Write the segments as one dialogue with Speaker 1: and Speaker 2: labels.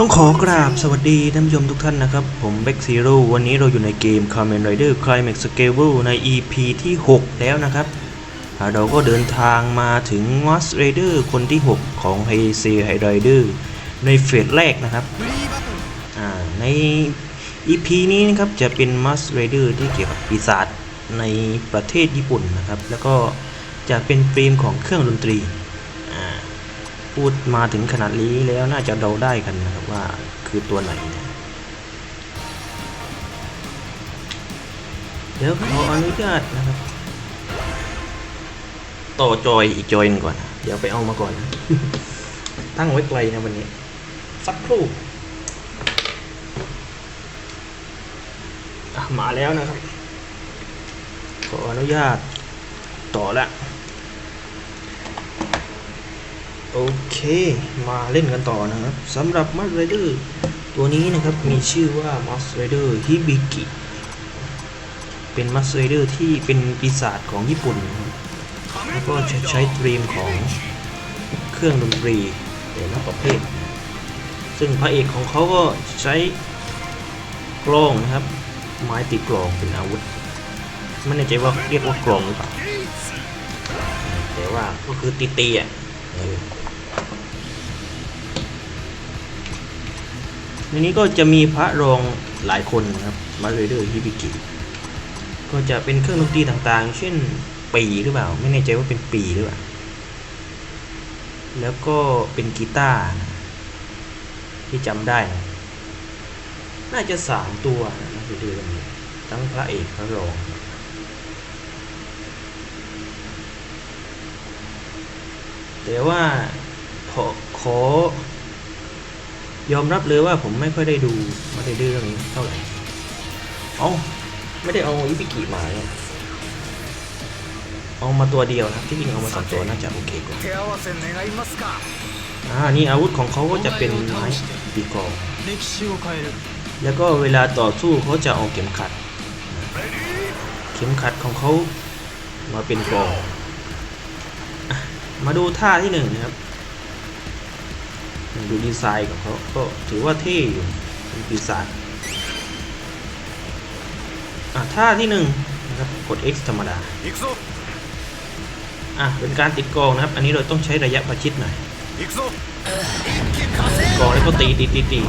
Speaker 1: ต้องขอกราบสวัสดีท่านผู้ชมทุกท่านนะครับ ผมเบ็กซีโร่วันนี้เราอยู่ในเกม Kamen Rider Climax Scale ใน EP ที่ 6 แล้วนะครับ เราก็เดินทางมาถึง Mask Rider คนที่ 6 ของ h e i s e i Rider ในเฟสแรกนะครับ ใน EP นี้นะครับจะเป็น Mask Rider ที่เกี่ยวกับปีศาจในประเทศญี่ปุ่นนะครับ แล้วก็จะเป็นเฟรมของเครื่องดนตรี พูดมาถึงขนาดนี้แล้วน่าจะเดาได้กันนะครับว่าคือตัวไหนนะเดี๋ยวขออนุญาตนะครับ ต่อจอยอีกจอยนึงก่อน เดี๋ยวไปเอามาก่อนนะตั้งไว้ไกลนะวันนี้ สักครู่อะมาแล้วนะครับ ขออนุญาตต่อละ โอเค มาเล่นกันต่อนะครับสำหรับมัสไรเดอร์ตัวนี้นะครับมีชื่อว่ามัสไรเดอร์ฮิบิกิเป็นมัสไรเดอร์ที่เป็นปีศาจของญี่ปุ่น แล้วก็จะใช้ตรีมของเครื่องดนตรีแต่ละประเภท ซึ่งพระเอกของเขาก็ใช้กลองนะครับ ไม้ตีกลองเป็นอาวุธไม่แน่ใจว่าเรียกว่ากลองหรือเปล่าแต่ว่าก็คือตีตีอะ ในนี้ก็จะมีพระรองหลายคนนะครับมาเรเดอร์ฮิบิกิก็จะเป็นเครื่องดนตรีต่างๆ เช่นปีหรือเปล่า ไม่แน่ใจว่าเป็นปีหรือเปล่า แล้วก็เป็นกีตาร์ที่จำได้ น่าจะสามตัวนะมาเรเดอร์นี้ทั้งพระเอกพระรองแต่ว่าขอขอ ยอมรับเลยว่าผมไม่ค่อยได้ดูมาเดเรื่องนี้เท่าไหร่ เอาไม่ได้เอาอิปิกิมาเลยเอามาตัวเดียวนะที่จริงเอามาสองตัวน่าจะโอเคกว่าอ่านี่อาวุธของเขาก็จะเป็นไม้ดีกองแล้วก็เวลาต่อสู้เขาจะเอาเข็มขัด เข็มขัดของเขามาเป็นกองมาดูท่าที่หนึ่งนะครับ ดูดีไซน์ของเขาก็ถือว่าเท่อยู่เป็นปีศาจอะท่าที่หนึ่งนะครับกด X ธรรมดาอะเป็นการติดกองนะครับ อันนี้เราต้องใช้ระยะประชิดหน่อยกองแล้วก็ตีตีตีตี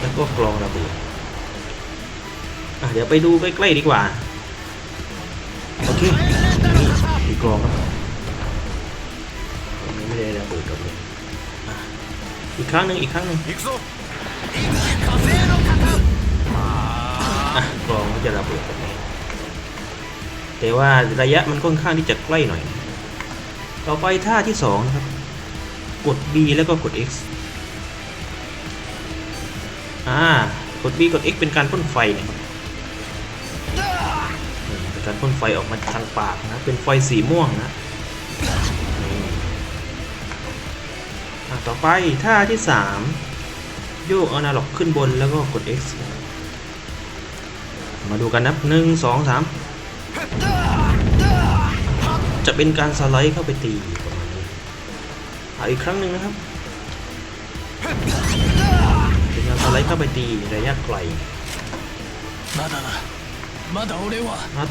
Speaker 1: แล้วก็กรองระเบิดอะเดี๋ยวไปดูใกล้ๆดีกว่า โอเคนอีกรองครับ ครั้งหนึ่งอีกครั้งหนึ่งกลองก็จะระเบิดแบบนี้แต่ว่าระยะมันค่อนข้างที่จะใกล้หน่อย ต่อไปท่าที่2นะครับ กด B แล้วก็กด X อ่ากด B กด X เป็นการพ่นไฟนะครับเป็นการพ่นไฟออกมาทางปากนะ เป็นไฟสีม่วงนะ ต่อไปท่าที่ 3 โยกอนาล็อกขึ้นบนแล้วก็กด X มาดูกันนะหนึ่งสองสามจะเป็นการสไลด์เข้าไปตีประมาณนี้เอาอีกครั้งหนึ่งนะครับ เป็นการสไลด์เข้าไปตีระยะไกลมา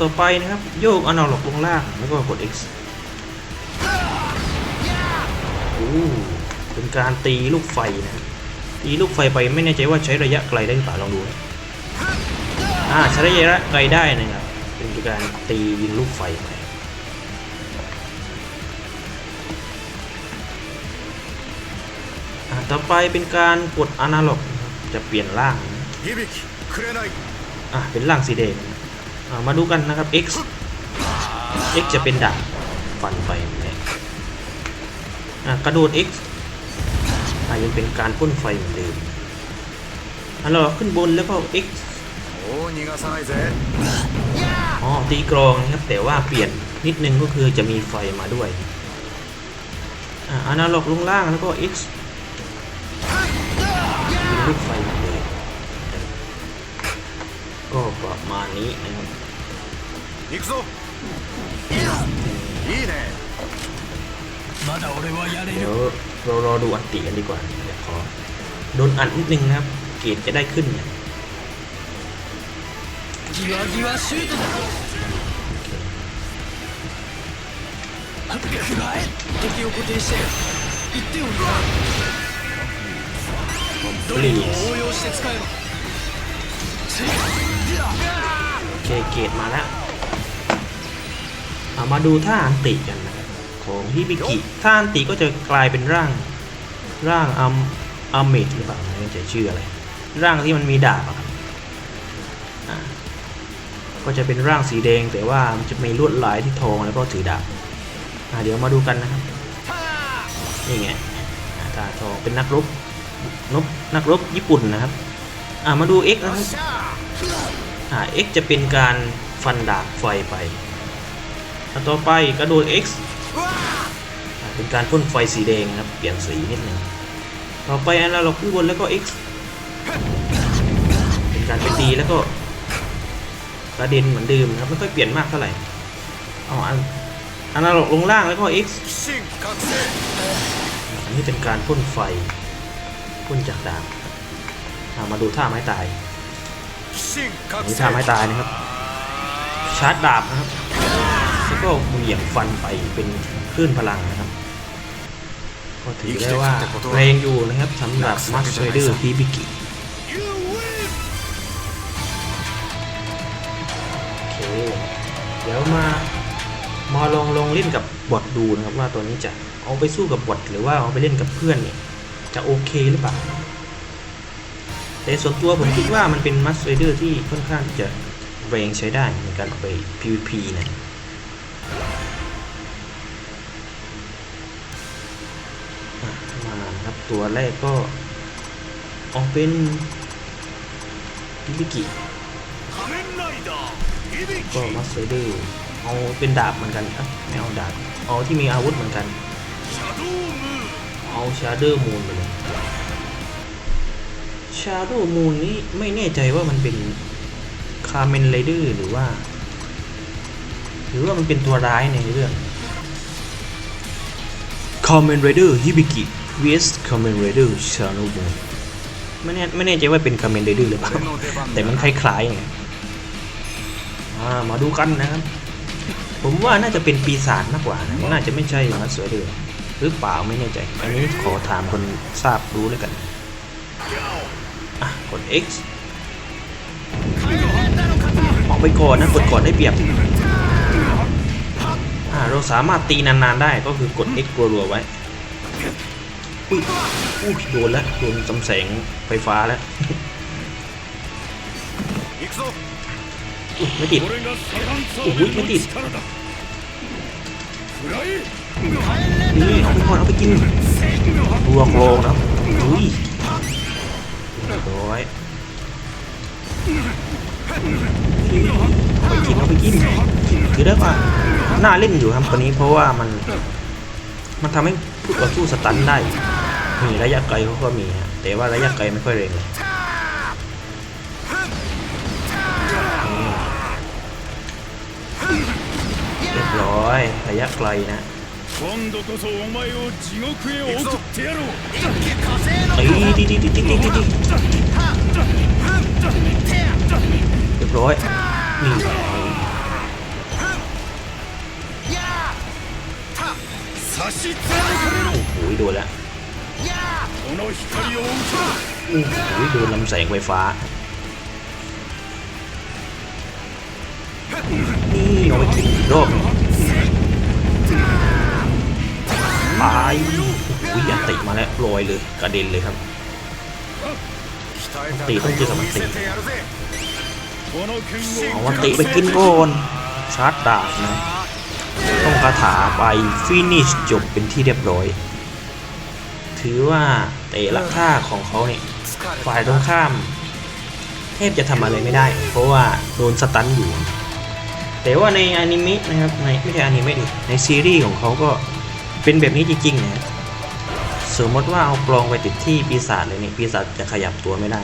Speaker 1: ต่อไปนะครับ โยกอนาล็อกลงล่างแล้วก็กด X โอ้ เป็นการตีลูกไฟนะตีลูกไฟไปไม่แน่ใจว่าใช้ระยะไกลได้หรือเปล่าลองดูนะอ่าใช้ระยะไกลได้นะครับเป็นการตียิงลูกไฟไปต่อไปเป็นการกดอนาล็อกจะเปลี่ยนร่างอ่าเป็นร่างสีแดงมาดูกันนะครับ X X จะเป็นดาบฟันไปนะกระโดด X อ่ะยังเป็นการพ่นไฟเหมือนเดิมอ่ะเราขึ้นบนแล้วก็ X
Speaker 2: もう逃がさないぜ
Speaker 1: อ๋อตีกรองนะครับ แต่ว่าเปลี่ยนนิดนึงก็คือจะมีไฟมาด้วยอ่ะอนาล็อกลงล่างแล้วก็ X เป็นลูกไฟเหมือนเดิมก็ประมาณนี้นะครับ
Speaker 2: 行くぞいいねまだ俺はやれ
Speaker 1: เดี๋ยว เรารอดูอันติกันดีกว่าเดี๋ยวขอโดนอัดนิดนึงนะครับ เกรดจะได้ขึ้นเนี่ยโอเคเกตมาแล้วามาดูท่าอันติกันนะ ของฮิบิกิท่าอันติก็จะกลายเป็นร่างร่างอัมอัมเมดหรือเปล่าไม่แน่ใจชื่ออะไร ร่างที่มันมีดาบอะครับอ่าก็จะเป็นร่างสีแดงแต่ว่ามันจะมีลวดลายที่ทองแล้วก็ถือดาบอ่าเดี๋ยวมาดูกันนะครับนี่ไงอ่าตาทองเป็นนักรบนบนักรบญี่ปุ่นนะครับอ่ามาดู X นะครับอ่า X จะเป็นการฟันดาบไฟไปอะต่อไปกระโดด X อ่า เป็นการพ่นไฟสีแดงนะครับ เปลี่ยนสีนิดหนึ่งต่อไปอันเราขึ้นบนแล้วก็ X เป็นการไปตีแล้วก็กระเด็นเหมือนเดิมนะครับไม่ค่อยเปลี่ยนมากเท่าไหร่เอาอันอันเราลงล่างแล้วก็ X อันนี้เป็นการพ่นไฟพ่นจากดาบมาดูท่าไม้ตายนนี้ท่าไม้ตายนะครับ ชาร์จดาบนะครับ แล้วก็เหวี่ยงฟันไปเป็นคลื่นพลังนะ ก็ถือได้ว่าแรงอยู่นะครับสำหรับมัสเ r เดอร์ฮิบิกิโอเค เดี๋ยวมามาลองลองเล่นกับบอทดูนะครับว่าตัวนี้จะเอาไปสู้กับบอทหรือว่าเอาไปเล่นกับเพื่อนเนี่ยจะโอเคหรือเปล่า แต่ส่วนตัวผมคิดว่ามันเป็นมัสเ r เดอร์ที่ค่อนข้างที่จะแรงใช้ได้ในการเอาไป PVP นะอะ ตัวแรกก็ออกเป็นฮิบิกิก็มัสเ r เดอร์เอาเป็นดาบเหมือนกันอะไม่เอาดาบเอาที่มีอาวุธเหมือนกัน เอาชาเดอร์มูนไปเลยชาโดว์มูนนี้ไม่แน่ใจว่ามันเป็นคา m เมนไรเดอร์หรือว่า หรือว่ามันเป็นตัวร้ายในเรื่องคา m เมนไรเดอร์ฮิบิกิ vs คา m เมนไรเดอร์ชาโดว์มูนไม่แน่ไม่แน่ใจว่าเป็นคา m เมนไรเดอร์หรือเปล่า แต่มันคล้ายๆไงอ่ามาดูกันนะครับ ผมว่าน่าจะเป็นปีศาจมากกว่านะน่าจะไม่ใช่มาสเสือเดือหรือเปล่าไม่แน่ใจ อันนี้ขอถามคนทราบรู้แล้วกันอะกด X ออกไปก่อนนะกดก่อนได้เปรียบอ่าเราสามารถตีนานๆได้ก็คือกด X รัวๆไว้ ปึ๊บอู้โดนแล้วโดนจำแสงไฟฟ้าแล้วไม่ติดอุ้ยไม่ติดนี่เอาไปก่อนเอาไปกินรวงโลงนะอุ้ยร้อยไปกินเอาไปกินคือได้ว่าน่าเล่นอยู่ครับตัวนี้เพราะว่ามัน มันทำให้ผู้ตู้สตันได้ มีระยะไกลเขาก็มีฮะแต่ว่าระยะไกลไม่ค่อยเร็งเลยเรียบร้อยระยะไกลนะตีตีตีตีตีตีตีเรียบร้อยนี่โอ้โหดูแล้ว โอ้โหโดนลำแสงไฟฟ้า นี่เอาไปกินรอบตายวิอันติมาแล้วลอยเลยกระเด็นเลยครับ ตีต้องเจอกับมันติเอาวันติไปกินก่อนชาร์ดดาบนะ ต้องคาถาไปฟินิชจบเป็นที่เรียบร้อย ถือว่าเตะละกฆ่าของเขาเนี่ยฝ่ายตรงข้ามเทพจะทำอะไรไม่ได้ เพราะว่าโดนสตันอยู่ แต่ว่าในอนิเมะนะครับในไม่ใช่อนิเมะดิในซีรีส์ของเขาก็เป็นแบบนี้จริงๆนะสมมติว่าเอากลองไปติดที่ปีศาจเลยเนี่ยปีศาจจะขยับตัวไม่ได้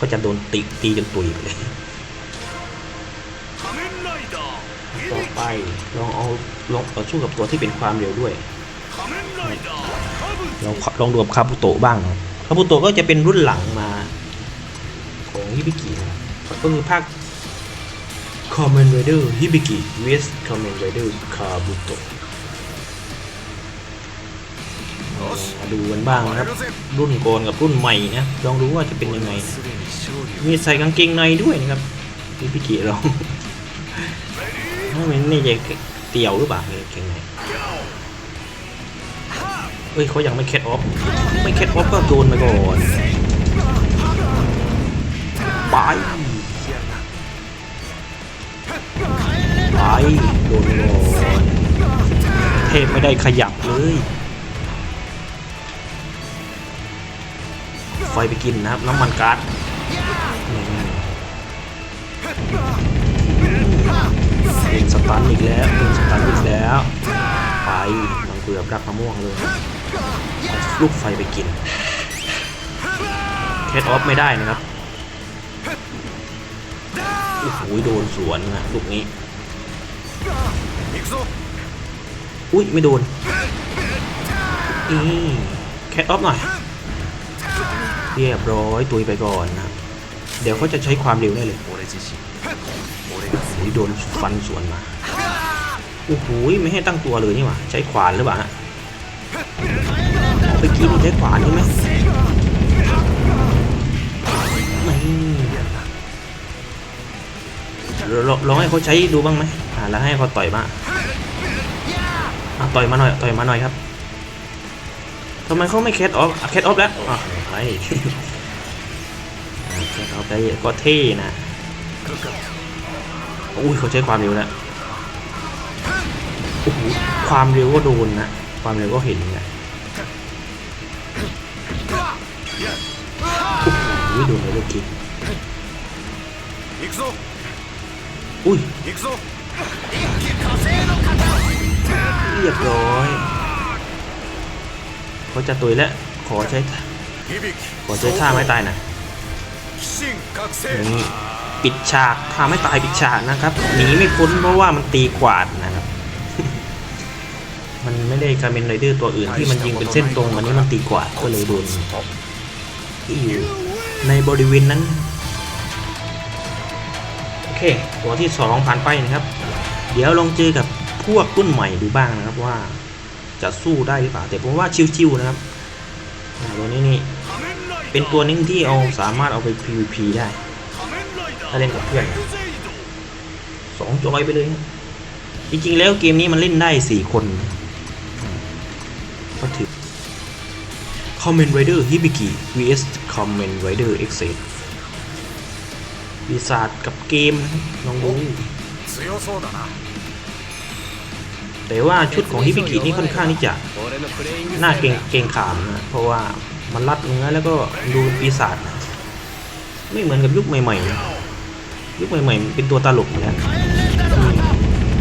Speaker 1: ก็จะโดนตีตีจนตุยไปเลยต่อไปลองเอาลองต่อสู้กับตัวที่เป็นความเร็วด้วย
Speaker 2: เรา
Speaker 1: ลองดูกับคาบุโตะบ้างครับคาบุโตะก็จะเป็นรุ่นหลังมา ของฮิบิกิก็คือภาคคอมเมนเดอร์ฮิบิกิเวสคอมเมนเดอร์คาบุโต้มาดูกันบ้างนะครับ รุ่นก่อนกับรุ่นใหม่นะลองดูว่าจะเป็นยังไง มีใส่กางเกงในด้วยนะครับพี่พี่กี่เราไม่แน่ใจเตี่ยวหรือเปล่าเกงใน เฮ้ยเขายังไม่แคทออฟไม่แคทออฟก็โดนไปก่อนไปไปโดนก่อนเทพไม่ได้ขยับเลยไฟไปกินนะครับน้ำมันก๊าซเป็นสตันอีกแล้วเป็นสตันอีกแล้ว ไปน้องเปลือกรักมะม่วงเลย ลูกไฟไปกินเทสออฟไม่ได้นะครับโอ้โหโดนสวนนะลูกนี้อุ้ยไม่โดนอืแคทออฟหน่อยเรียบร้อยตุยไปก่อนนะเดี๋ยวเขาจะใช้ความเร็วได้เลยโอ้ยโดนฟันสวนมาโอ้โหไม่ให้ตั้งตัวเลยนี่หว่าใช้ขวานหรือเปล่าฮะ เอาไปกินใช้ขวานใช่ไหมไม่ลองลองให้เขาใช้ดูบ้างไหมอ่าแล้วให้เขาต่อยมาต่อยมาหน่อย ต่อยมาหน่อยครับทำไมเขาไม่แคทออฟแคทออฟแล้วอะไปแคทออฟได้ก็เท่นะ อุ้ยเขาใช้ความเร็วแล้วโอ้โหความเร็วก็โดนนะ ความเร็วก็เห็นไเนี่ยวิ่ดูเลยลูกกิ๊
Speaker 2: ก
Speaker 1: อุ้ยเรียบร้อยเขาจะตุยแล้วขอใช้ขอใช้ท่าไม่ตายนะปิดฉากท่าไม่ตายปิดฉากนะครับหนีไม่พ้นเพราะว่ามันตีขวาดนะครับ มันไม่ได้การเป็นไรเดอร์ตัวอื่นที่มันยิงเป็นเส้นตรงอันนี้มันตีขวาดก็เลยโดนที่อยู่ในบริเวณนั้น โอเค ตัวที่สองผ่านไปนะครับ เดี๋ยวลองเจอกับพวกรุ่นใหม่ดูบ้างนะครับว่า จะสู้ได้หรือเปล่า แต่ผมว่าชิวๆนะครับอ่าตัวนี้นี่เป็นตัวนึงที่เอาสามารถเอาไป PVP ได้ ถ้าเล่นกับเพื่อนนะสองจอยไปเลยนะจริงๆแล้วเกมนี้มันเล่นได้สี่คนนะ ก็ถือ Common Rider Hibiki vs Common Rider X ปีศาจกับเกมลองดูแต่ว่าชุดของฮิบิกินี่ค่อนข้างที่จะน่าเกรงเกรงขามนะเพราะว่ามันรัดเนื้อแล้วก็ดูปีศาจนะไม่เหมือนกับยุคใหม่ๆ ยุคใหม่ๆ เป็นตัวตลกนะ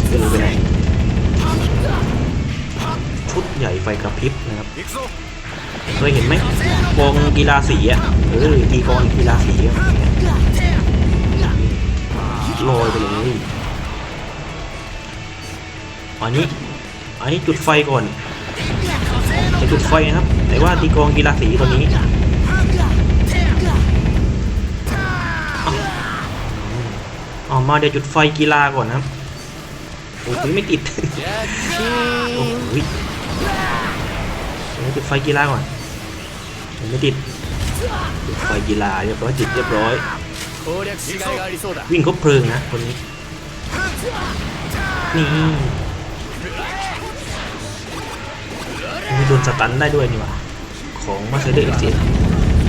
Speaker 1: เป็นไปไหน ชุดใหญ่ไฟกระพริบนะครับเคยเห็นไหมกองกีฬาสีอะเออตีกองกีฬาสีอะลอยไปเลยอันนี้อันนี้จุดไฟก่อนจะจุดไฟนะครับ แต่ว่าตีกองกีฬาสีตัวนี้ออกมาเดี๋ยวจุดไฟกีฬาก่อนนะครับโอ้ยไม่ติด โอ้ย ไม่ติดไฟกีฬาก่อนไม่ติดติดไฟกีฬาเรียบร้อยติดเรียบร้อย วิ่งครบเพลิงนะคนนี้ นี่มีโดนสตันได้ด้วยนี่วะของมาเซเดอร์เอ็กซ์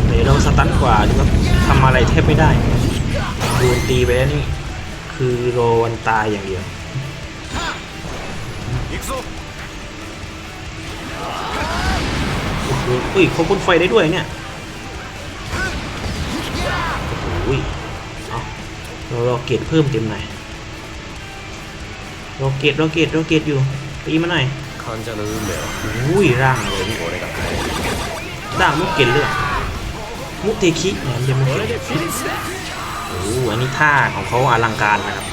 Speaker 1: เดี๋ยวเราสตันกว่าดูว่าทำอะไรแทบไม่ได้โดนตีไปแล้วนี่ คือโรวันตายอย่างเดียว อุ้ยเขาพ่นไฟได้ด้วยเนี่ยโอ้ยเเราเราเกตเพิ่มเต็มหน่อยเราเกตเราเกตเราเกตอยู่ตีมาหน่อย
Speaker 2: คอนจะรู้เดี๋ยว
Speaker 1: อุ้ยร่างเลยนี่รด่ามุกเกตเลยมุกเทคิแหมยังไม่เกตโอ้อันนี้ท่าของเขาอลังการนะครับ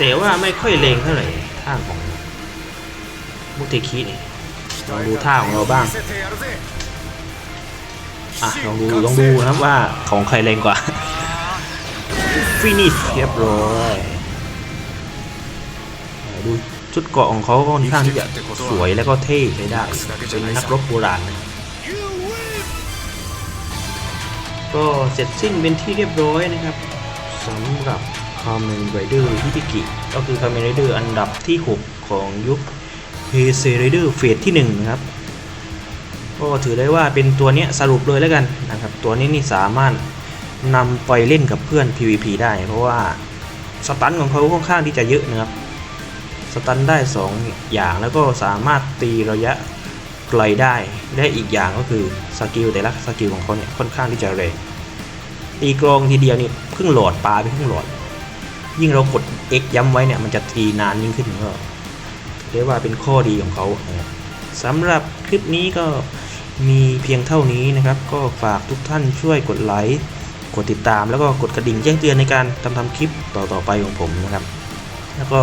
Speaker 1: สียว่าไม่ค่อยเลงเท่าไหร่ท่าของมุเตคินี่ลองดูท่าของเราบ้างอะลองดูลองดูนะครับว่าของใครแรงกว่าฟินิชเรียบร้อยดูชุดเกราะของเขาก็ค่อนข้างที่จะสวยแล้วก็เท่ใช้ได้เป็นนักรบโบราณก็เสร็จสิ้นเป็นที่เรียบร้อยนะครับสำหรับ Kamen Rider ฮิติกิ ก็คือ Kamen Rider อันดับที่ 6 ของยุค h e s e Rider เฟสที่1นะครับ ก็ถือได้ว่าเป็นตัวนี้สรุปเลยแล้วกันนะครับ ตัวนี้นี่สามารถนำไปเล่นกับเพื่อน PVP ได้ เพราะว่าสตันของเขาค่อนข้างที่จะเยอะนะครับสตันได้ 2 อย่างแล้วก็สามารถตีระยะไกลได้และอีกอย่างก็คือสกิลแต่ละสกิลของเขาเนี่ยค่อนข้างที่จะแรงตีกรองทีเดียวนี่ครึ่งหลอดปลาไปครึ่งหลอด ยิ่งเรากด X ย้ำไว้เนี่ยมันจะตีนานยิ่งขึ้นก็เรียกว่าเป็นข้อดีของเขาสำหรับคลิปนี้ก็มีเพียงเท่านี้นะครับ ก็ฝากทุกท่านช่วยกดไลค์กดติดตามแล้วก็กดกระดิ่งแจ้งเตือนในการทำทำคลิปต่อๆไปของผมนะครับ แล้วก็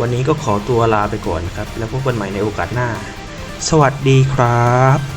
Speaker 1: วันนี้ก็ขอตัวลาไปก่อนนะครับ แล้วพบกันใหม่ในโอกาสหน้า สวัสดีครับ